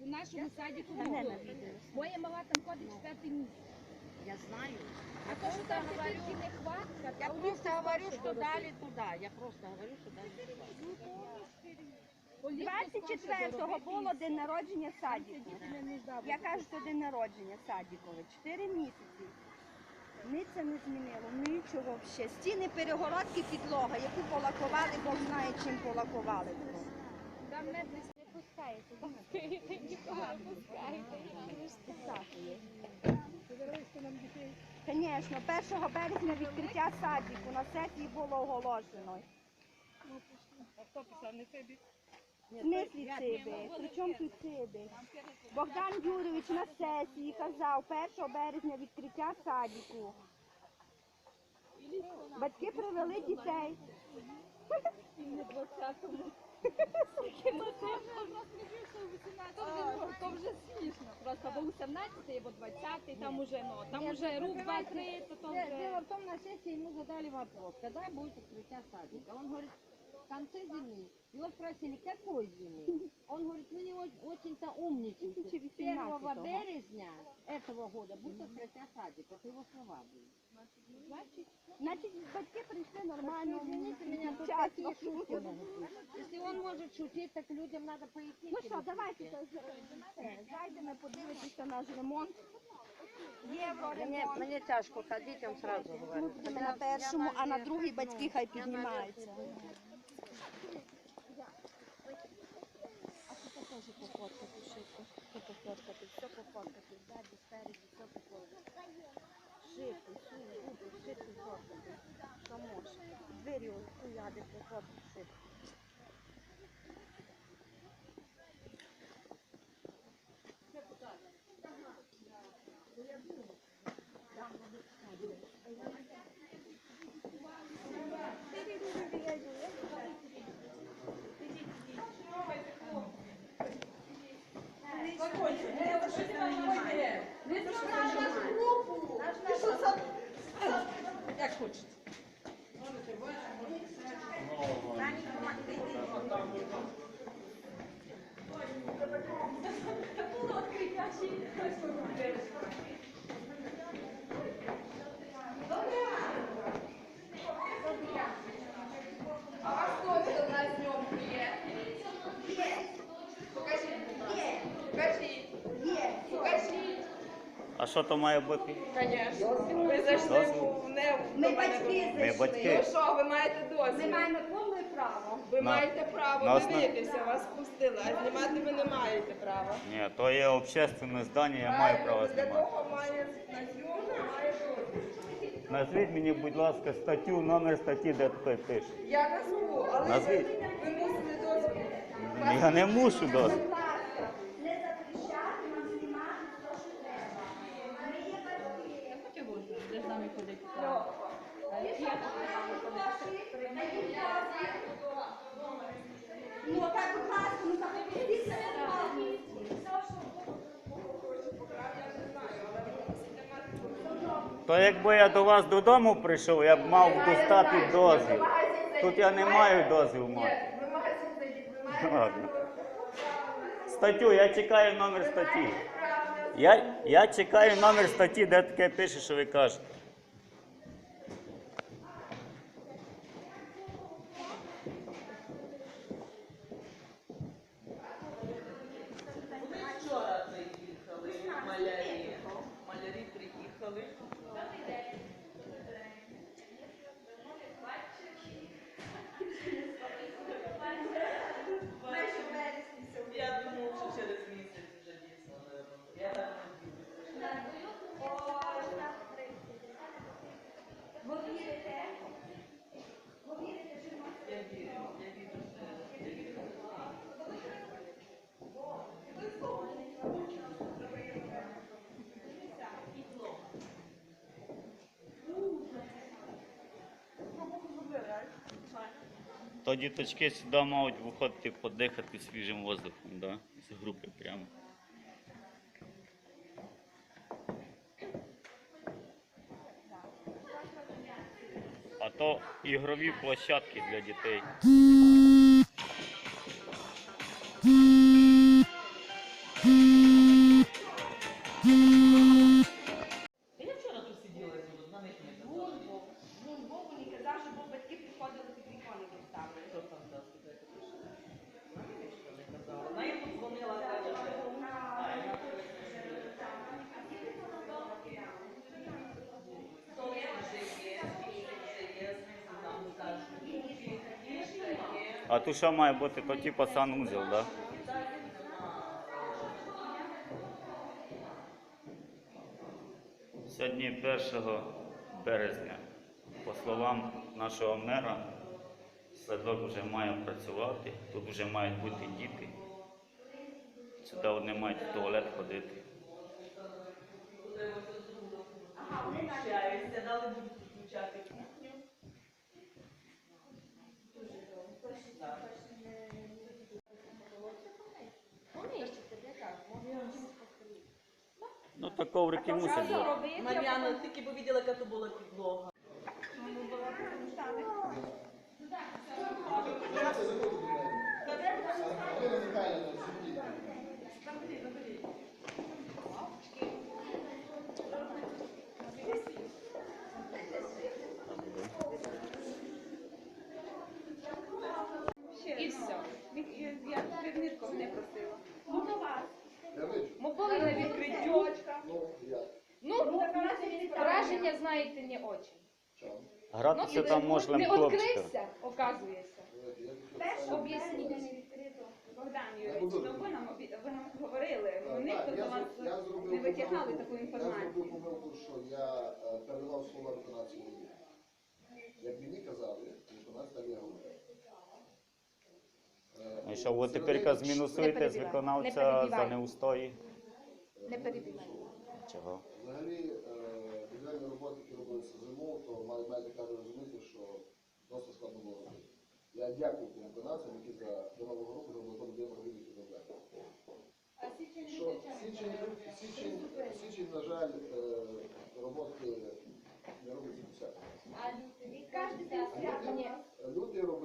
у нашому садіку було. Моя мала там ходить четвертий місяць. Я знаю. А то, що там тепер і нехватка, Я просто говорю, дорослі. дали туда. Я просто говорю, дали туда. Політ 24-го було день народження садіку. не. Я кажу, що день народження садікове. Чотири місяці. Ні це не змінило, нічого взагалі. Стіни, перегородки, підлога, яку полакували, Бог знає, чим полакували. Не не пускаєте, нікого не пускаєте. Звісно, 1 березня відкриття садіку на сесії було оголошено. В смислі циби? При чому тут циби? Богдан Юрійович на сесії казав 1 березня відкриття садіку. Батьки привели дітей. То вже смішно. Просто бо 18 або 20 там уже, ну, там уже рук два-три, то то вже... Дело в том, на сессии ему задали вопрос, когда будет открытие садика. Он говорит, конце зимы. Его спросили, какой зимы? Он говорит, вы не о- очень-то умничаете. 1 18-го. березня этого года будет открытие садика. Это его слова были. Значить, батьки прийшли нормально. Извините меня, тут Вчасно. такие шутки могут быть. Если он может шутить, так людям надо пояснить. Ну що, ему давайте шутки. е, зайдемо, подивитися наш ремонт. Євро Мені, ремонт. мені тяжко ходити, я вам сразу говорю. Ми будемо на першому, а на другій батьки хай піднімаються. Пофоткати, шибко. Все пофоткати, все пофоткати, ззаді, спереді, все пофоткати. Шибко, сюди, губи, шибко фоткати. Що може. Двері ось куяди пофоткати шибко. хочеться. А що то має бути? Звісно. Ви зайшли в не Ми батьки Ми зайшли. батьки. Ну що, ви маєте Ми дозвіл? маємо повне право. Ви На- маєте право на основ- дивитися, вас пустили, а знімати ви не маєте права. Ні, то є общественне здання, я маю право Правильно, Для знімати. того має на має дозвіл. Назвіть мені, будь ласка, статтю, номер статті, де тут пише. Я назву, але Назвіть. ви мусите дозвіл. Я не мушу досить. Будь ласка, не запрещати нам знімати те, що треба. Ми є батьки. Ну, так, будь ласка, ну так подивіться То якби я до вас додому прийшов, я б мав достати дозвіл. Тут я не маю дозвіл мати. Ладно. Статтю, я чекаю номер статті. Я, я чекаю номер статті, де таке пише, що ви кажете. Вчора приїхали малярі. Малярі приїхали. Я думав, що через місяць вже дійсно не Я так не Ви вірите? Ви вірите, що ми Я вірю, я вірю, що я вірю. То діточки сюди мають виходити подихати свіжим воздухом, да? з групи прямо. А то ігрові площадки для дітей. ходили, під віконники ставили. Що фантастика? Що не? Вона я подзвонила. А тут ще має бути то типу санузел, так? Сьогодні 1 березня, по словам нашого мера, садок вже має працювати, тут вже мають бути діти. Сюди вони мають в туалет ходити. Дали будуть включати кухню. Ну так коврики мусять бути. Мар'яна, тільки б виділа, яка то була підлога. І все. Я керівником не просила. Ми були на відкриттю. Ну, враження, знаєте, не очень. Гратися там можна не відкрився, оказується. Об'ясніть. Богдан Юрійович, ну ви нам обі- ви нам говорили, ну ніхто до вас не витягали таку Я зробив помилку, що я е, передавав слова виконавців мені. Як мені казали, виконавець так я говорив. Е, Ну і що, ви тепер змінусуєте з Не виконавця за неустої? Не перебивай. Чого? Взагалі, е, будівельні роботи, які робилися то маєте каже розуміти, що досить складно було робити. Я дякую тим виконавцям, які за до нового року зробили тому будинок робити ці проблеми. Що січень, січень, січень, на жаль, е, роботи не робиться десятки. люди день свято. Люди робили.